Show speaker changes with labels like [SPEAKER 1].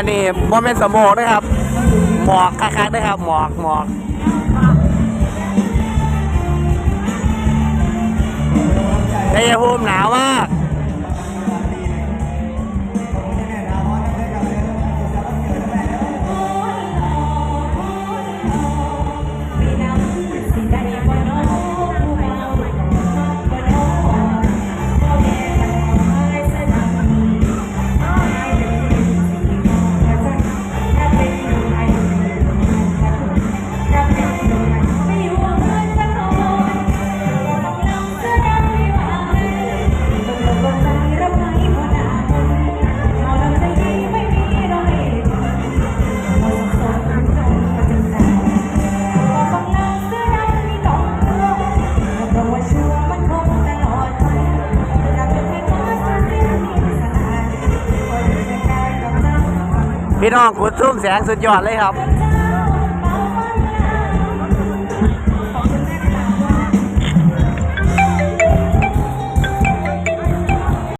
[SPEAKER 1] อันนี้บ่เม่นสมองนะครับ
[SPEAKER 2] ห
[SPEAKER 1] มอกคัก
[SPEAKER 2] ๆนะครับ หมอกหมอกชัยภูมหนาวมาก พี่น้องคุณซุ้มแสงสุดยอดเลยครับ